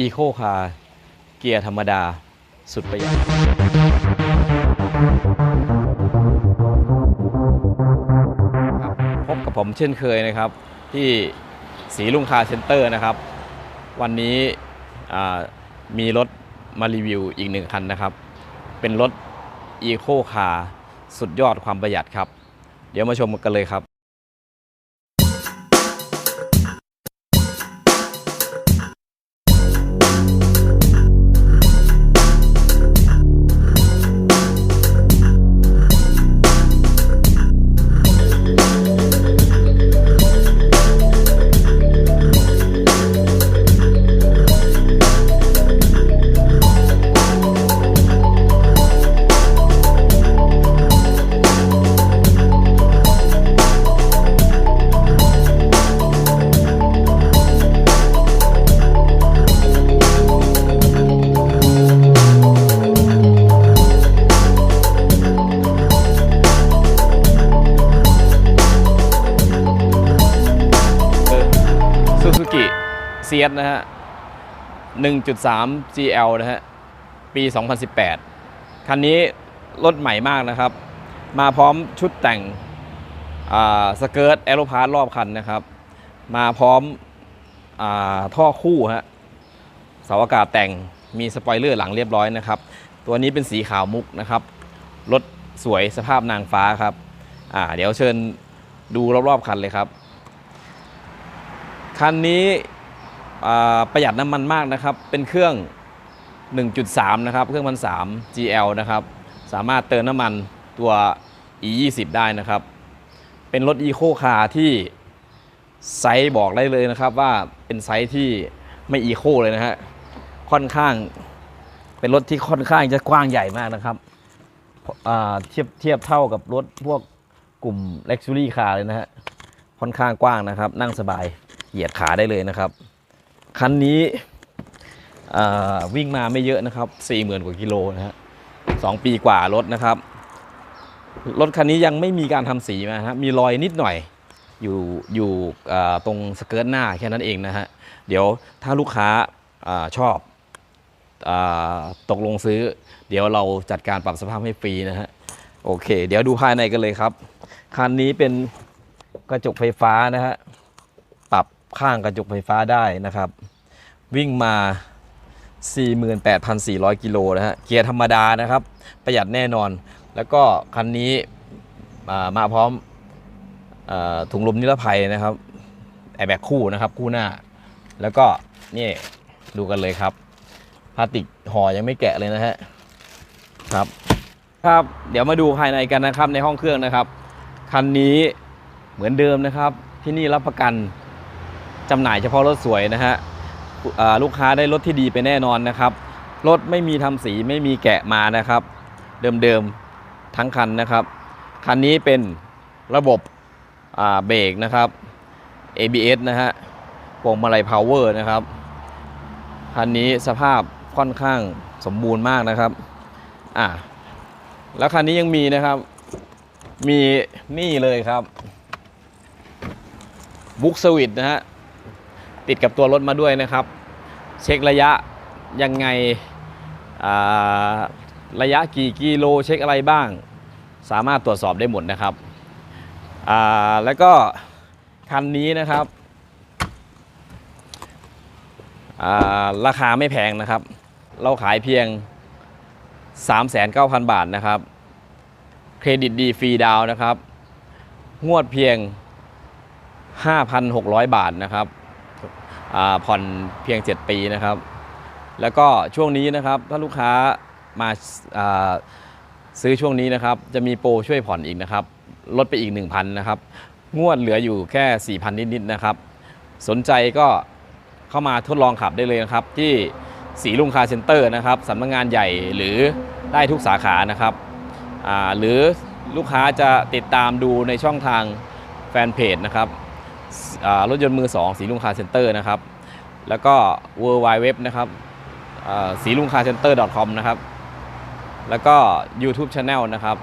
อีโคคาร์เกียร์ธรรมดาสุดประหยัดครับพบกับผมเช่นเคยนะครับ ที่สีลุงคาเซ็นเตอร์นะครับ วันนี้มีรถมารีวิวอีกหนึ่งคันนะครับ เป็นรถอีโคคาร์สุดยอดความประหยัดครับ เดี๋ยวมาชมกันเลยครับ เซียนะฮะ 1.3 GL นะฮะ ปี 2018 คันนี้รถใหม่มากนะครับ มาพร้อมชุดแต่งอ่าสเกิร์ตแอโรพาร์รอบคันนะครับ มาพร้อมอาท่อคู่ฮะเสาอากาศแต่งมีสปอยเลอร์หลังเรียบร้อยนะครับ ตัวนี้เป็นสีขาวมุกนะครับรถสวยสภาพนางฟ้าครับอ่าเดี๋ยวเชิญดูรอบๆคันเลยครับ คันนี้ ประหยัดน้ำมันมากนะครับ เป็นเครื่อง 1.3 นะครับ เครื่องพันสาม GL นะครับ สามารถเติมน้ำมันตัว E20 ได้นะครับ เป็นรถอีโคคาร์ที่ไซส์บอกได้เลยนะครับว่าเป็นไซส์ที่ไม่อีโคเลยนะฮะ ค่อนข้างเป็นรถที่ค่อนข้างจะกว้างใหญ่มากนะครับเทียบเทียบเท่ากับรถพวกกลุ่ม Luxury Car เลยนะฮะ ค่อนข้างกว้างนะครับ นั่งสบายเหยียดขาได้เลยนะครับ คันนี้วิ่งมาไม่เยอะนะครับ 40,000 กว่ากิโลนะฮะสองปีกว่ารถนะครับ รถคันนี้ยังไม่มีการทำสีมาฮะมีรอยนิดหน่อยอยู่อยู่ตรงสเกิร์ตหน้าแค่นั้นเองนะฮะ เดี๋ยวถ้าลูกค้าอาชอบอตกลงซื้อ เดี๋ยวเราจัดการปรับสภาพให้ฟรีนะฮะ โอเค เดี๋ยวดูภายในกันเลยครับ คันนี้เป็นกระจกไฟฟ้านะฮะ ข้างกระจกไฟฟ้าได้นะครับ วิ่งมา 48,400 กิโลนะฮะเกียร์ธรรมดานะครับ ประหยัดแน่นอน แล้วก็คันนี้อ่ามาพร้อมอถุงลมนิรภัยนะครับแอร์แบ็กคู่นะครับคู่หน้า แล้วก็นี่ดูกันเลยครับพลาสติกห่อยังไม่แกะเลยนะฮะครับครับเดี๋ยวมาดูภายในกันนะครับในห้องเครื่องนะครับ คันนี้เหมือนเดิมนะครับที่นี่รับประกัน จำหน่ายเฉพาะรถสวยนะฮะลูกค้าได้รถที่ดีไปแน่นอนนะครับ รถไม่มีทำสีไม่มีแกะมานะครับ เดิมๆทั้งคันนะครับ คันนี้เป็นระบบเบรกนะครับ ABS นะฮะพวงมาลัยพาวเวอร์นะครับ คันนี้สภาพค่อนข้างสมบูรณ์มากนะครับอ่าแล้วคันนี้ยังมีนะครับ มีนี่เลยครับบุ๊กสวิตนะฮะ ติดกับตัวรถมาด้วยนะครับ เช็คระยะยังไงระยะกี่กิโลเช็คอะไรบ้าง สามารถตรวจสอบได้หมดนะครับแล้วก็คันนี้นะครับาราคาไม่แพงนะครับ เราขายเพียง 39,000 บาทนะครับ เครดิตดีฟรีดาวนะครับ งวดเพียง 5,600 บาทนะครับ ผ่อนเพียง 7 ปีนะครับ แล้วก็ช่วงนี้นะครับถ้าลูกค้ามาซื้อช่วงนี้นะครับ จะมีโปรช่วยผ่อนอีกนะครับ ลดไปอีก 1,000นะครับ งวดเหลืออยู่แค่ 4,000 นิดๆนะครับ สนใจก็เข้ามาทดลองขับได้เลยนะครับ ที่สีลุงคารเซ็นเตอร์นะครับสำนักงานใหญ่หรือได้ทุกสาขานะครับหรือลูกค้าจะติดตามดูในช่องทางแฟนเพจนะครับ รถยนต์มือ 2 สีลุงคาเซ็นเตอร์นะครับ แล้วก็ w w w นะครับสีลุงคาเซ็นเตอร์ .com นะครับ แล้วก็ YouTube Channel นะครับ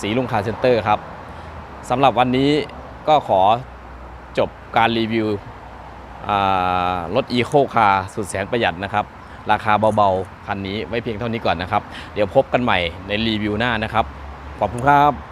สีลุงคาเซ็นเตอร์ครับสำหรับวันนี้ก็ขอจบการรีวิวรถอีโคคาสุดแสนประหยัดนะครับ ราคาเบาๆ คันนี้ไว้เพียงเท่านี้ก่อนนะครับ เดี๋ยวพบกันใหม่ในรีวิวหน้านะครับ ขอบคุณครับ